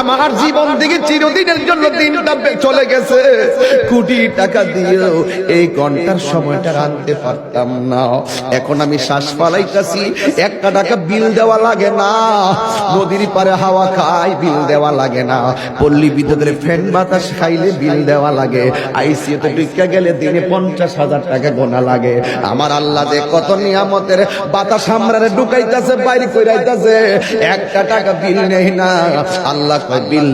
আমার জীবন থেকে চিরদিনের জন্য দিনটা চলে গেছে। কোটি টাকা দিয়েও এই ঘণ্টার সময়টা আনতে পারতাম না। এখন আমি শ্বাস পালাইতাছি একটা টাকা বিল দেওয়া লাগে না। নদীর পারে হাওয়া খাই বিল দেওয়া লাগে না। পল্লী বিদ্যুতের ফ্যান বাতাস খাইলে বিল দেওয়া লাগে। আইসিএতে ঢুকা গেলে দিনে পঞ্চাশ হাজার টাকা গোনা লাগে। আমার আল্লাহ যে কত নিয়ামতের বাতাস আমরারে ঢুকাইতেছে, বাইরে কইরাইতেছে, একটা টাকা বিল নেই না। বিল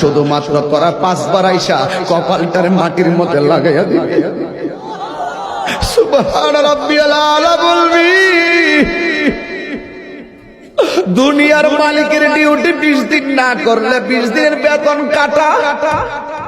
শুধুমাত্র পাঁচবার আইসা কপালটার মাটির মধ্যে লাগাইয়া দিবে। সুবহান রাব্বিয়াল আলা বলবি, দুনিয়ার মালিকের ডিউটি বিশ দিন না করলে বিশ দিনের বেতন কাটা।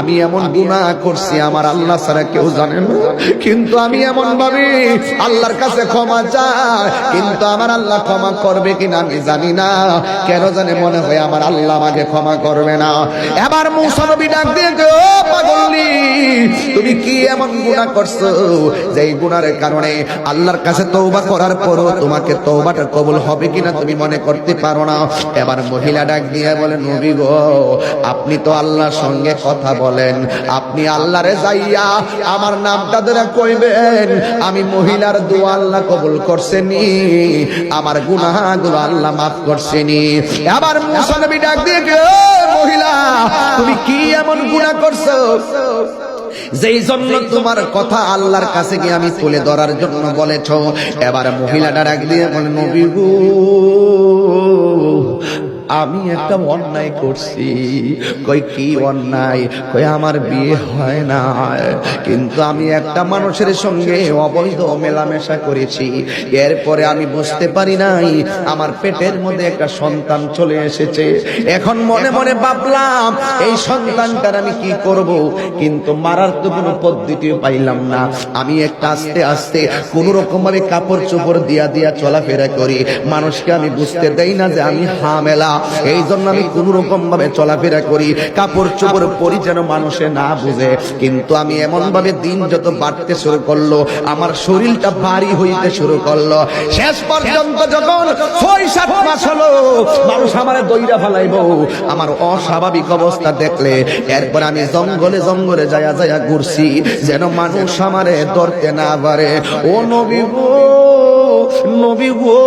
আমি এমন গুনাহ করছি, আমার আল্লাহ ছাড়া কেউ জানে না। কিন্তু আমি এমন ভাবি আল্লাহর কাছে ক্ষমা চাই। কিন্তু আমার আল্লাহ ক্ষমা করবে কিনা আমি জানি না। কেন জানে মনে হয় আমার আল্লাহ আমাকে ক্ষমা করবে না। এবার মুসা নবী ডাক দিয়ে পাগলি তুমি কি এমন গুনাহ করছ? যে গুনার কারণে আল্লাহর কাছে তৌবা করার পরও তোমাকে তওবাটা কবুল হবে কিনা তুমি মনে করতে পারো না। এবার মহিলা ডাক দিয়ে বলে, নবী গো, আপনি তো আল্লাহর সঙ্গে কথা বলেন আপনি আল্লাহরে যাইয়া আমার নামটা ধরে কইবেন, আমি মহিলার দোয়া আল্লাহ কবুল করছেনি, আমার গুনাহগুলো আল্লাহ মাফ করছেনি। আবার মুসা নবী ডাক দিয়ে মহিলা, তুমি কি এমন গুনাহ করছ? যেই জন্য তোমার কথা আল্লাহর কাছে গিয়ে আমি তুলে ধরার জন্য বলেছ। এবার মহিলাটা ডাক দিয়ে বলে, নবী আমি একটা অন্যায় করছি। কই কি অন্যায়? কই আমার বিয়ে হয় না। কিন্তু আমি একটা মানুষের সঙ্গে অবৈধ মেলামেশা করেছি। এরপরে আমি বুঝতে পারি নাই, আমার পেটের মধ্যে একটা সন্তান চলে এসেছে। এখন মনে মনে ভাবলাম, এই সন্তানটার আমি কি করব? কিন্তু মারার তো কোনো পদ্ধতিও পাইলাম না। আমি একটা আস্তে আস্তে কোন রকম ভাবে কাপড় চোপড় দিয়া দিয়া চলাফেরা করি। মানুষকে আমি বুঝতে দেই না যে আমি হামেলা। এই জন্য আমি কোন রকম ভাবে চলাফেরা করি কাপড় চোপড় পরি যেন মানুষে না বুঝে। কিন্তু আমি এমন ভাবে দিন যত বাড়তে শুরু করল আমার শরীরটা ভারী হইতে শুরু করল। শেষ পর্যন্ত যখন ছয় সাত মাস হলো মানুষ আমার দইরা ফেলাইবো। আমার অস্বাভাবিক অবস্থা দেখলে এরপর আমি জঙ্গলে জঙ্গলে যায়া যায়া ঘুরছি যেন মানুষ আমারে ধরতে না পারে। ও নবী গো নবী গো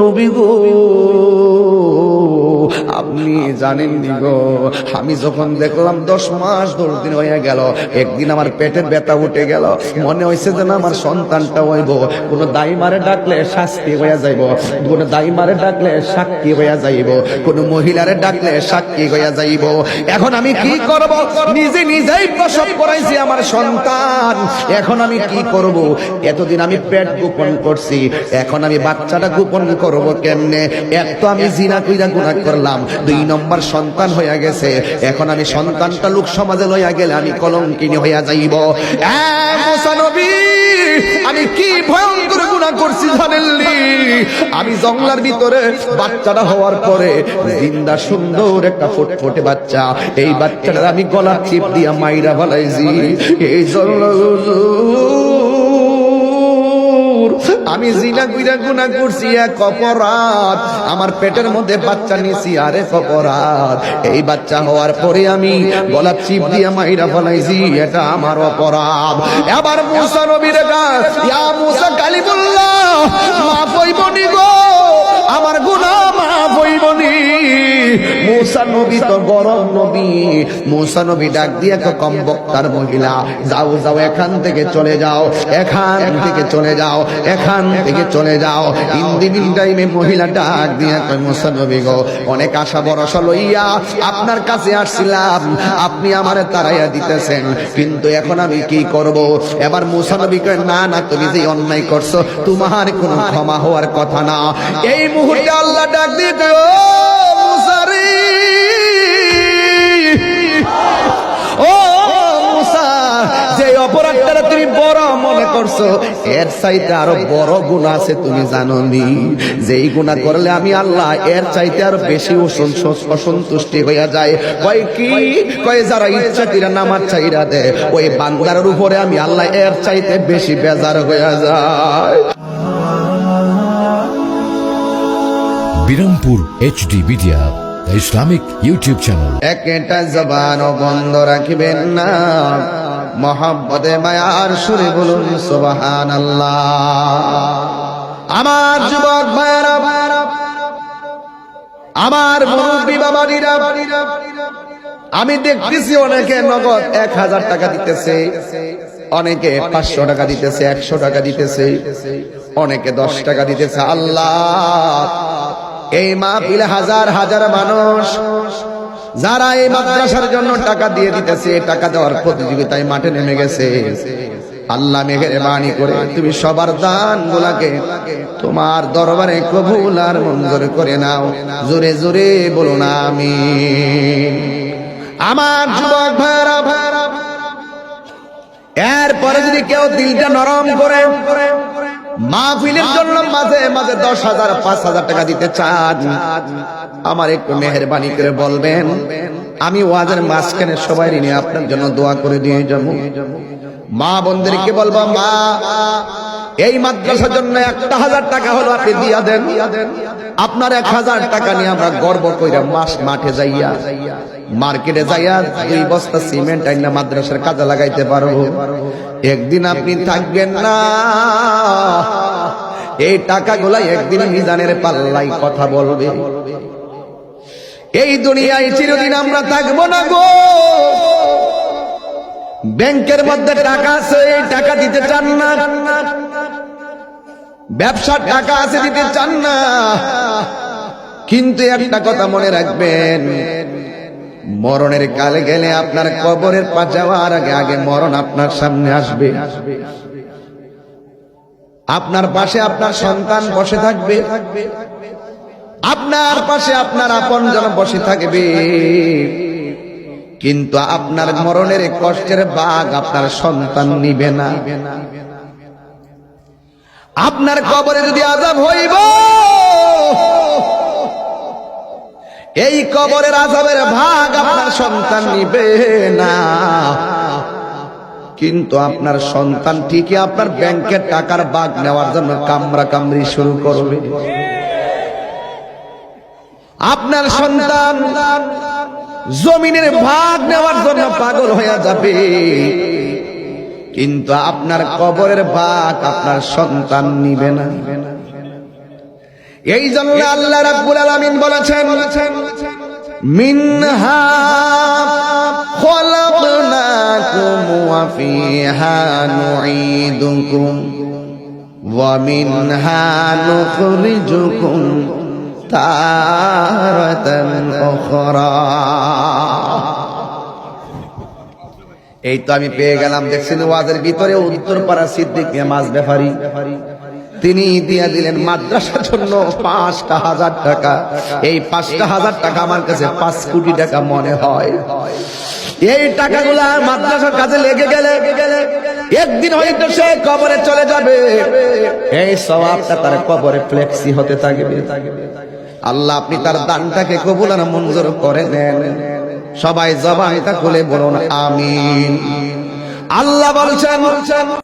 নবী গো। আপনি জানেন গো। আমি যখন দেখলাম দশ মাস দশ দিন হয়ে গেল একদিন আমার পেটের ব্যথা উঠে গেল। মনে হয়েছে যে না আমার সন্তানটা হইব। কোনো দাই মারে ডাকলে শাস্তি হইয়া যাইব। কোনো দাই মারে ডাকলে সাক্ষী হইয়া যাইব। কোনো মহিলারে ডাকলে সাক্ষী হইয়া যাইব। এখন আমি কি করব? নিজে নিজেই প্রসব করাইছি আমার সন্তান। এখন আমি কি করব? এতদিন আমি পেট গোপন করছি। এখন আমি বাচ্চাটা গোপন করব কেমনে? এক তো আমি জিনা কইরা গুনাহ করলাম। দুই নম্বর সন্তান হইয়া গেছে। এখন আমি সন্তানটা লোক সমাজে লইয়া গেলে আমি কলঙ্কিনী হইয়া যাইব। আমি কি ভয়ঙ্কর গুনাহ করছি জানেননি আমি জঙ্গলার ভিতরে বাচ্চাটা হওয়ার পরে জিন্দা সুন্দর একটা ফুটফুটে বাচ্চা। এই বাচ্চাটার আমি গলা চিপ দিয়া মাইরা ফেলাইছি। এই জন্য আমি জিনা গুইরা গুনা করছি এক অপরাধ আমার পেটের মধ্যে বাচ্চা নিছি আর এক অপরাধ এই বাচ্চা হওয়ার পরে আমি গলা চিপ দিয়া মাইরা ফলাইছি, এটা আমার অপরাধ। এবার মুসা নবীর কাছে, ইয়া মুসা কালিমুল্লাহ নবী তো গরম নবী। মুসা নবী ডাক দিয়ে কম বক্তার মহিলা, যাও যাও, এখান থেকে চলে যাও, এখান থেকে চলে যাও, এখান থেকে চলে যাও। ইন্দিনিন টাইমে মহিলা ডাক দিয়ে মুসা নবী গো, অনেক আশা ভরসা লইয়া আপনার কাছে আসছিলাম, আপনি আমারে তাড়াইয়া দিতেছেন, কিন্তু এখন আমি কি করব? এবার মুসা নবী কয়, না না, তুমি যে অন্যায় করছ, তোমার কোনো ক্ষমা হওয়ার কথা না। এই মুহূর্তে আল্লাহ ডাক দিয়ে ও মুসা যে অপরাধটা তুমি বড় মনে করছ? এর চাইতে আরও বড় গুণ আছে তুমি জানো নি যেই গুণা করলে আমি আল্লাহ এর চাইতে আরও বেশি অসন্তুষ্টি হইয়া যায়। কয় কি? কয় যারা ইচ্ছা কিরা নামাজ চাইরা দে ওই বান্দার উপরে আমি আল্লাহ এর চাইতে বেশি বেজার হইয়া যায়। Birampur HD media Islamic YouTube channel. একটা জবান বন্ধ রাখবেন না। মহাব্বতে মায়ার সুরে বলুন সুবাহান আমার যুবক ভাইরা আমার মুরব্বী বাবারিরা আমি দেখতেছি অনেকে নগদ এক হাজার টাকা দিতেছে, অনেকে পাঁচশো টাকা দিতেছে, একশো টাকা দিতেছে, অনেকে দশ টাকা দিতেছে। আল্লাহ, এই মাহফিলে হাজার হাজার মানুষ যারা এই মাদ্রাসার জন্য টাকা দিয়ে দিতেছে, টাকা দেওয়ার প্রতিযোগিতায় মাঠে নেমে গেছে। আল্লাহ মেঘের বাণী করে তুমি সবার দান গুলাকে তোমার দরবারে কবুল আর মঞ্জুর করে নাও। জোরে জোরে বলো না আমি আমার যুবক ভাইরা ভাইরা এরপরে যদি কেউ দিলটা নরম করে মাহফিলের জন্য মাঝে মাঝে দশ হাজার, পাঁচ হাজার টাকা দিতে চান। আমার একটু মেহরবানি করে বলবেন, আমি ওয়াজের মাঝখানে সবাই নিয়ে আপনার জন্য দোয়া করে দিয়ে যাব। মা বোনদেরকে বলব, মা এই মাদ্রাসার জন্য একটা হাজার টাকা হলো আপনি দিয়া দেন। আপনার এক হাজার টাকা নিয়ে আমরা গর্ব কইরা মাস মাঠে যাইয়া, মার্কেটে যাইয়া দুই বস্তা সিমেন্ট আইনা মাদ্রাসার কাজে লাগাইতে পারব। একদিন আপনি থাকবেন না। এই টাকাগুলা একদিন মিজানের পাল্লাই কথা বলবে। এই দুনিয়ায় চিরদিন আমরা থাকব না গো। ব্যাংকের মধ্যে টাকা আছে, এই টাকা দিতে চান না। ব্যবসার টাকা আছে দিতে চান না। কিন্তু একটা কথা মনে রাখবেন, মরণের কালে গেলে আপনার কবরের পা যাওয়ার আগে আগে মরণ আপনার সামনে আসবে। আপনার পাশে আপনার সন্তান বসে থাকবে। আপনার পাশে আপনার আপন জন বসে থাকবে। কিন্তু আপনার মরণের কষ্টের বাঘ আপনার সন্তান নিবে না। আপনার কবরে যদি আজাব হইব। এই কবরের আজাবের ভাগ আপনার সন্তান নিবে না। কিন্তু আপনার সন্তান ঠিকই আপনার ব্যাংকের টাকার বাঘ নেওয়ার জন্য কামরা কামড়ি শুরু করবে। আপনার সন্তান জমিনের ভাগ নেওয়ার জন্য পাগল হয়ে যাবে। কিন্তু আপনার কবরের ভাগ আপনার সন্তান নিবে না। এই জন্য আল্লাহ রাব্বুল আলামিন বলেছেন, মিনহা খলাকনাকুম ওয়া ফিহা নুঈদুকুম ওয়া মিনহা নুখরিজুকুম তারাতান উখরা। এই তো আমি পেয়ে গেলাম দেখছেন ওয়াজের ভিতরে উত্তর পাড়া সিদ্দিক মাছ ব্যাপারী। তিনি দিয়া দিলেন মাদ্রাসার জন্য পাঁচটা হাজার টাকা। এই পাঁচটা হাজার টাকা আমার কাছে পাঁচ কোটি টাকা মনে হয়। এই টাকাগুলা মাদ্রাসার কাজে লেগে গেলে একদিন হয়তো সে কবরে চলে যাবে। এই সওয়াবটা তার কবরে ফ্লেক্সি হতে থাকবে। আল্লাহ আপনি তার দানটাকে কবুল আর মঞ্জুর করে নেন। সবাই জবানটা খুলে বলুন আমিন। আল্লাহ বলছেন